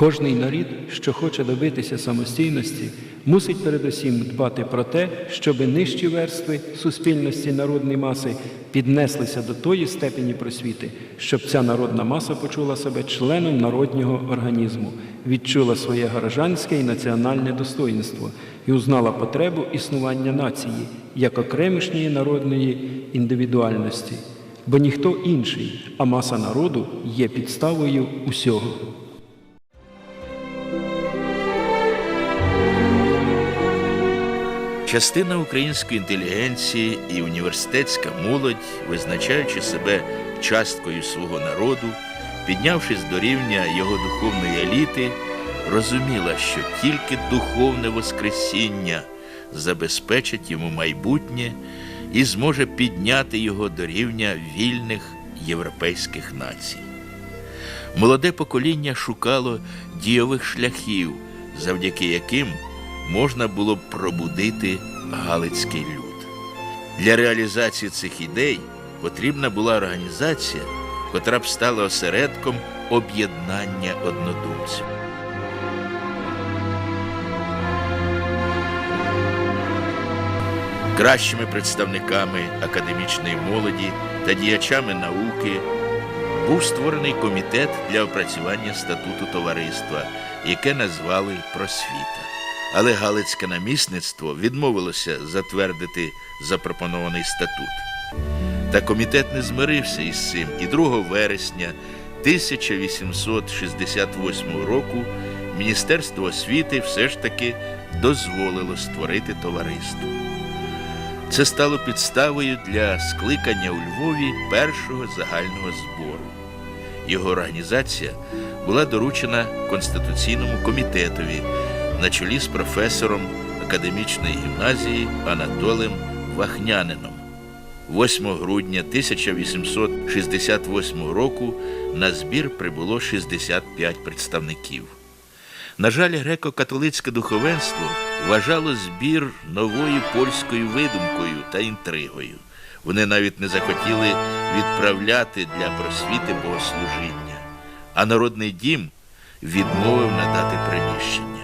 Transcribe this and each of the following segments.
Кожний нарід, що хоче добитися самостійності, мусить передусім дбати про те, щоби нижчі верстви суспільності народної маси піднеслися до тої степені просвіти, щоб ця народна маса почула себе членом народнього організму, відчула своє горожанське і національне достоїнство і узнала потребу існування нації як окремішньої народної індивідуальності. Бо ніхто інший, а маса народу є підставою усього. Частина української інтелігенції і університетська молодь, визначаючи себе часткою свого народу, піднявшись до рівня його духовної еліти, розуміла, що тільки духовне воскресіння забезпечить йому майбутнє і зможе підняти його до рівня вільних європейських націй. Молоде покоління шукало дійових шляхів, завдяки яким можна було б пробудити Галицький люд. Для реалізації цих ідей потрібна була організація, котра б стала осередком об'єднання однодумців. Кращими представниками академічної молоді та діячами науки був створений комітет для опрацювання статуту товариства, яке назвали просвіта. Але Галицьке намісництво відмовилося затвердити запропонований статут. Та комітет не змирився із цим, і 2 вересня 1868 року Міністерство освіти все ж таки дозволило створити товариство. Це стало підставою для скликання у Львові першого загального збору. Його організація була доручена Конституційному комітетові на чолі з професором академічної гімназії Анатолем Вахнянином. 8 грудня 1868 року на збір прибуло 65 представників. На жаль, греко-католицьке духовенство вважало збір новою польською видумкою та інтригою. Вони навіть не захотіли відправляти для просвіти богослужіння, а народний дім відмовив надати приміщення.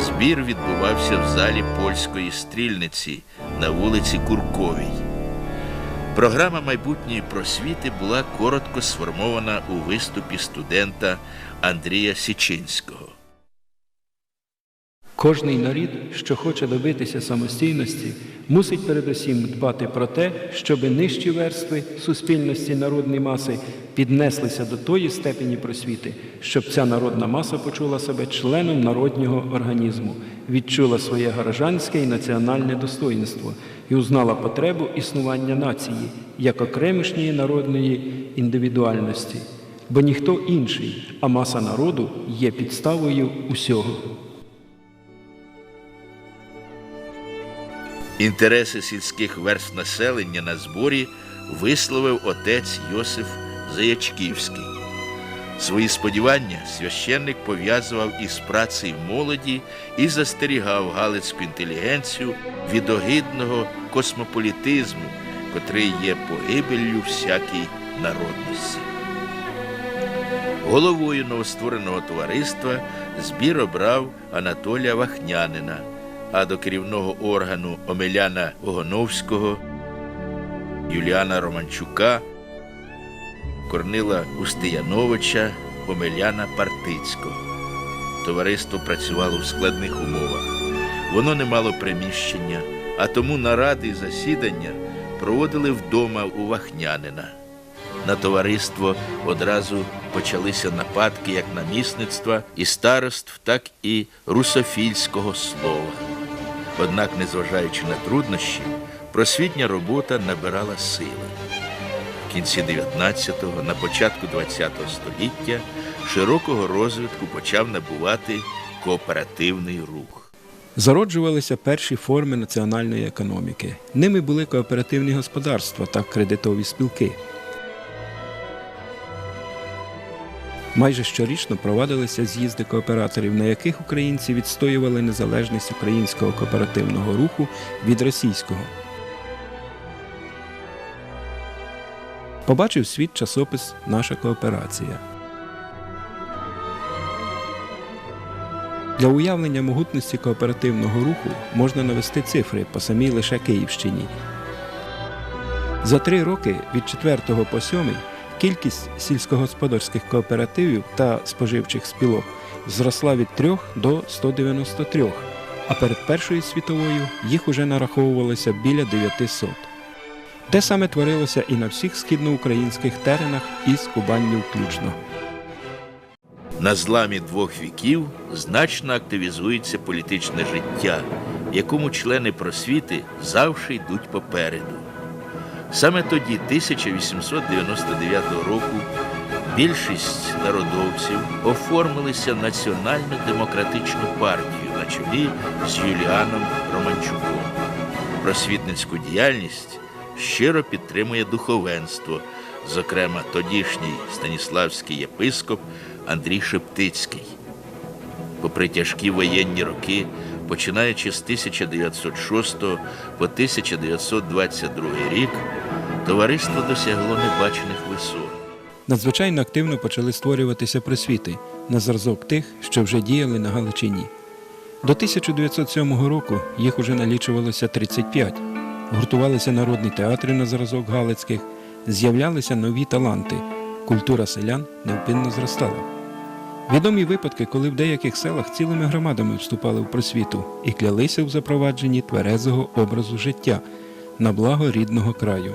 Збір відбувався в залі польської стрільниці на вулиці Курковій. Програма майбутньої просвіти була коротко сформована у виступі студента Андрія Січинського. Кожний нарід, що хоче добитися самостійності, мусить передусім дбати про те, щоби нижчі верстви суспільності народної маси піднеслися до тої степені просвіти, щоб ця народна маса почула себе членом народнього організму, відчула своє горожанське і національне достоїнство і узнала потребу існування нації як окремішньої народної індивідуальності. Бо ніхто інший, а маса народу є підставою усього. Інтереси сільських верств населення на зборі висловив отець Йосиф Заячківський. Свої сподівання священник пов'язував із працею молоді і застерігав галицьку інтелігенцію від огидного космополітизму, котрий є погибеллю всякій народності. Головою новоствореного товариства збір обрав Анатолія Вахнянина, а до керівного органу Омеляна Огоновського, Юліана Романчука, Корнила Устияновича, Омеляна Партицького. Товариство працювало в складних умовах. Воно не мало приміщення, а тому наради і засідання проводили вдома у Вахнянина. На товариство одразу почалися нападки як намісництва і староств, так і русофільського слова. Однак, незважаючи на труднощі, просвітня робота набирала сили. В кінці 19-го, на початку 20-го століття широкого розвитку почав набувати кооперативний рух. Зароджувалися перші форми національної економіки. Ними були кооперативні господарства та кредитові спілки. Майже щорічно провадилися з'їзди кооператорів, на яких українці відстоювали незалежність українського кооперативного руху від російського. Побачив світ часопис Наша кооперація. Для уявлення могутності кооперативного руху можна навести цифри по самій лише Київщині. За три роки від 4 по 7 кількість сільськогосподарських кооперативів та споживчих спілок зросла від 3 до 193, а перед Першою світовою їх уже нараховувалося біля 900. Те саме творилося і на всіх східноукраїнських теренах із Кубанню включно. На зламі двох віків значно активізується політичне життя, якому члени просвіти завжди йдуть попереду. Саме тоді, 1899 року, більшість народовців оформилися в національно-демократичну партію на чолі з Юліаном Романчуком. Просвітницьку діяльність щиро підтримує духовенство, зокрема тодішній станіславський єпископ Андрій Шептицький. Попри тяжкі воєнні роки, починаючи з 1906 по 1922 рік, товариство досягло небачених висот. Надзвичайно активно почали створюватися просвіти на зразок тих, що вже діяли на Галичині. До 1907 року їх уже налічувалося 35. Гуртувалися народні театри на зразок Галицьких, з'являлися нові таланти. Культура селян невпинно зростала. Відомі випадки, коли в деяких селах цілими громадами вступали в просвіту і клялися в запровадженні тверезого образу життя на благо рідного краю.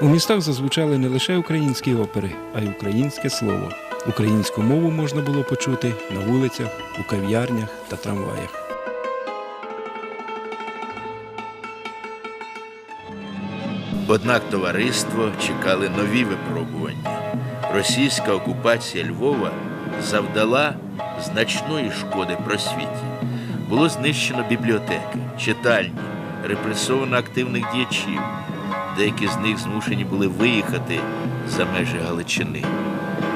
У містах зазвучали не лише українські опери, а й українське слово. Українську мову можна було почути на вулицях, у кав'ярнях та трамваях. Однак товариство чекали нові випробування. Російська окупація Львова завдала значної шкоди просвіті. Було знищено бібліотеки, читальні, репресовано активних діячів. Деякі з них змушені були виїхати за межі Галичини.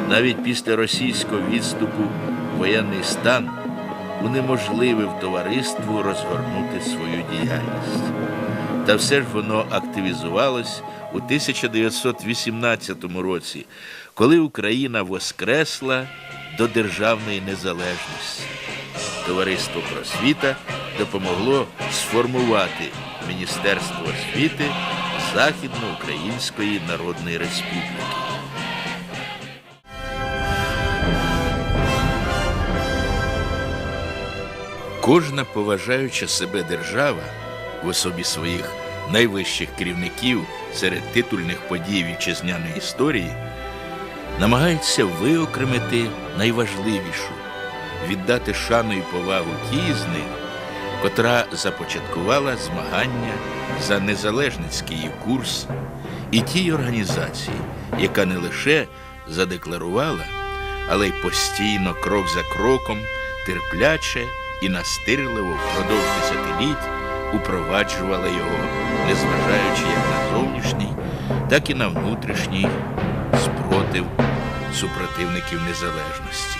Навіть після російського відступу воєнний стан унеможливив товариству розгорнути свою діяльність. Та все ж воно активізувалось у 1918 році, коли Україна воскресла до державної незалежності. Товариство просвіта допомогло сформувати Міністерство освіти Західноукраїнської Народної Республіки. Кожна поважаюча себе держава в особі своїх найвищих керівників серед титульних подій вітчизняної історії намагається виокремити найважливішу, віддати шану і повагу тій з них, котра започаткувала змагання за незалежницький її курс, і тій організації, яка не лише задекларувала, але й постійно, крок за кроком, терпляче і настирливо впродовж десятиліть упроваджувала його, незважаючи як на зовнішній, так і на внутрішній спротив супротивників незалежності.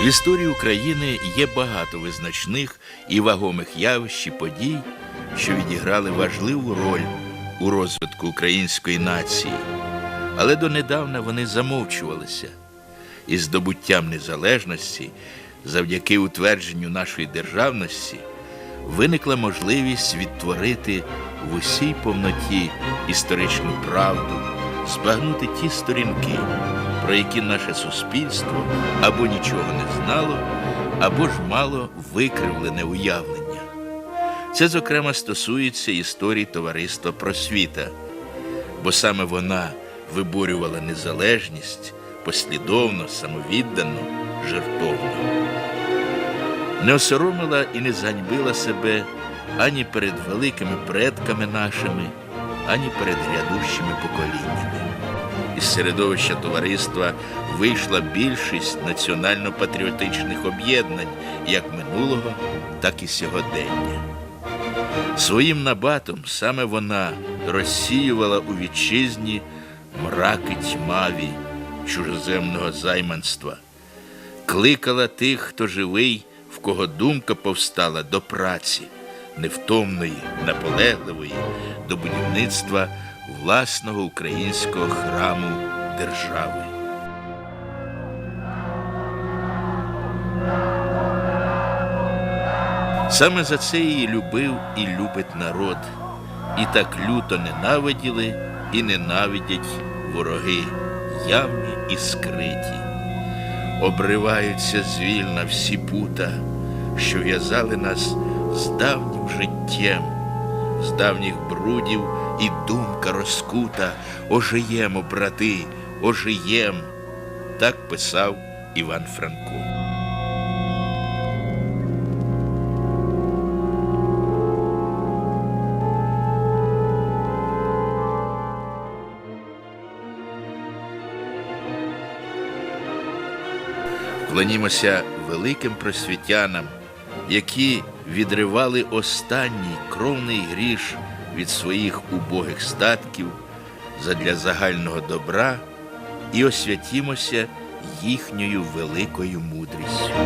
В історії України є багато визначних і вагомих явищ і подій, що відіграли важливу роль у розвитку української нації, але донедавна вони замовчувалися. І здобуттям незалежності, завдяки утвердженню нашої державності, виникла можливість відтворити в усій повноті історичну правду, збагнути ті сторінки, про які наше суспільство або нічого не знало, або ж мало викривлене уявлення. Це, зокрема, стосується історії товариства Просвіта, бо саме вона виборювала незалежність послідовно, самовіддано, жертовно не осоромила і не зганьбила себе ані перед великими предками нашими, ані перед грядущими поколіннями. Із середовища товариства вийшла більшість національно-патріотичних об'єднань як минулого, так і сьогодення. Своїм набатом саме вона розсіювала у вітчизні мраки тьмаві чужоземного займанства, кликала тих, хто живий, в кого думка повстала до праці, невтомної, наполегливої до будівництва власного українського храму держави. Саме за це її любив і любить народ, і так люто ненавиділи і ненавидять вороги, явні і скриті. Обриваються звільна всі пута, що в'язали нас з давнім життям, з давніх брудів і думка розкута. Ожиємо, брати, ожиєм. Так писав Іван Франко. Клонімося великим просвітянам, які відривали останній кровний гріш від своїх убогих статків задля загального добра і освятімося їхньою великою мудрістю.